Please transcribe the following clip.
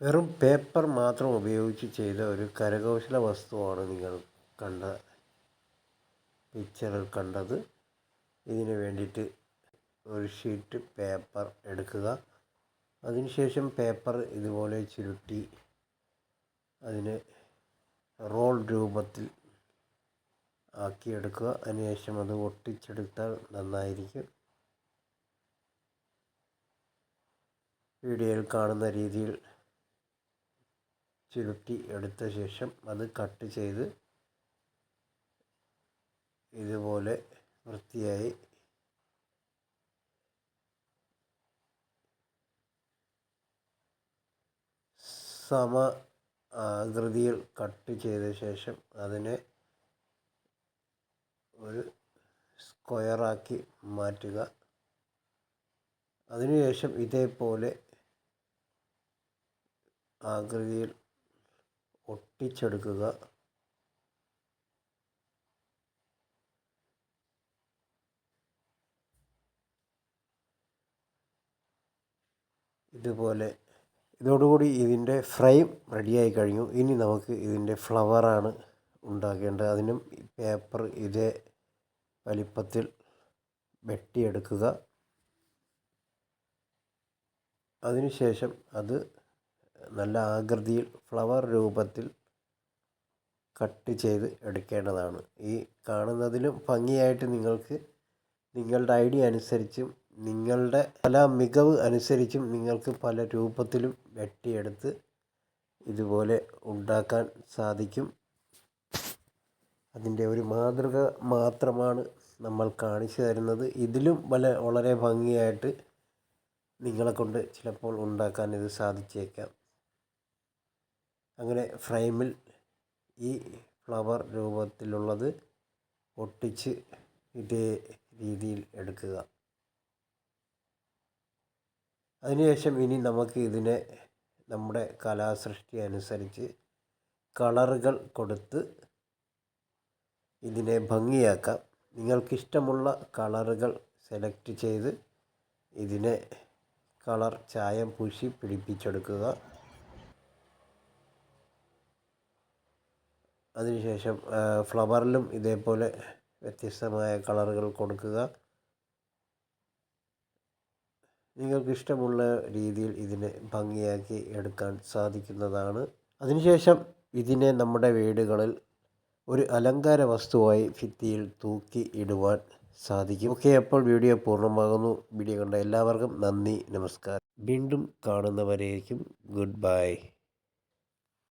വെറും പേപ്പർ മാത്രം ഉപയോഗിച്ച് ചെയ്ത ഒരു കരകൗശല വസ്തുവാണ് നിങ്ങൾ കണ്ട പിക്ചറിൽ കണ്ടത്. ഇതിന് വേണ്ടിയിട്ട് ഒരു ഷീറ്റ് പേപ്പർ എടുക്കുക. അതിനുശേഷം പേപ്പർ ഇതുപോലെ ചുരുട്ടി അതിന് റോൾ രൂപത്തിൽ ആക്കിയെടുക്കുക. അതിനുശേഷം അത് ഒട്ടിച്ചെടുത്താൽ നന്നായിരിക്കും. വീഡിയോയിൽ കാണുന്ന രീതിയിൽ ചുരുട്ടി എടുത്ത ശേഷം അത് കട്ട് ചെയ്ത് ഇതുപോലെ വൃത്തിയായി സമ ആകൃതിയിൽ കട്ട് ചെയ്ത ശേഷം അതിനെ ഒരു സ്ക്വയറാക്കി മാറ്റുക. അതിനുശേഷം ഇതേപോലെ ആകൃതിയിൽ ഒട്ടിച്ചെടുക്കുക. ഇതുപോലെ ഇതോടുകൂടി ഇതിന്റെ ഫ്രെയിം റെഡിയായി കഴിഞ്ഞു. ഇനി നമുക്ക് ഇതിന്റെ ഫ്ലവറാണ് ഉണ്ടാക്കേണ്ടത്. അതിനും പേപ്പർ ഇതേ വലിപ്പത്തിൽ വെട്ടിയെടുക്കുക. അതിനുശേഷം അത് നല്ല ആകൃതിയിൽ ഫ്ലവർ രൂപത്തിൽ കട്ട് ചെയ്ത് എടുക്കേണ്ടതാണ്. ഈ കാണുന്നതിലും ഭംഗിയായിട്ട് നിങ്ങൾക്ക് നിങ്ങളുടെ ഐഡിയ അനുസരിച്ചും നിങ്ങളുടെ പല മികവ് അനുസരിച്ചും നിങ്ങൾക്ക് പല രൂപത്തിലും വെട്ടിയെടുത്ത് ഇതുപോലെ ഉണ്ടാക്കാൻ സാധിക്കും. അതിന്റെ ഒരു മാതൃക മാത്രമാണ് നമ്മൾ കാണിച്ചു തരുന്നത്. ഇതിലും വല വളരെ ഭംഗിയായിട്ട് നിങ്ങളെ കൊണ്ട് ചിലപ്പോൾ ഉണ്ടാക്കാൻ ഇത് സാധിച്ചേക്കാം. അങ്ങനെ ഫ്രെയിമിൽ ഈ ഫ്ലവർ രൂപത്തിലുള്ളത് ഒട്ടിച്ച് ഇതേ രീതിയിൽ എടുക്കുക. അതിനുശേഷം ഇനി നമുക്ക് ഇതിനെ നമ്മുടെ കലാസൃഷ്ടി അനുസരിച്ച് കളറുകൾ കൊടുത്ത് ഇതിനെ ഭംഗിയാക്കാം. നിങ്ങൾക്കിഷ്ടമുള്ള കളറുകൾ സെലക്ട് ചെയ്ത് ഇതിനെ കളർ ചായം പൂശി പിടിപ്പിച്ചെടുക്കുക. അതിനുശേഷം ഫ്ലവറിലും ഇതേപോലെ വ്യത്യസ്തമായ കളറുകൾ കൊടുക്കുക. നിങ്ങൾക്കിഷ്ടമുള്ള രീതിയിൽ ഇതിനെ ഭംഗിയാക്കി എടുക്കാൻ സാധിക്കുന്നതാണ്. അതിനുശേഷം ഇതിനെ നമ്മുടെ വീടുകളിൽ ഒരു അലങ്കാര വസ്തുവായി ഭിത്തിയിൽ തൂക്കി ഇടുവാൻ സാധിക്കും. ഓക്കെ അപ്പോൾ വീഡിയോ പൂർണമാകുന്നു. വീഡിയോ കണ്ട എല്ലാവർക്കും നന്ദി നമസ്കാരം. വീണ്ടും കാണുന്നവരേക്കും ഗുഡ് ബൈ.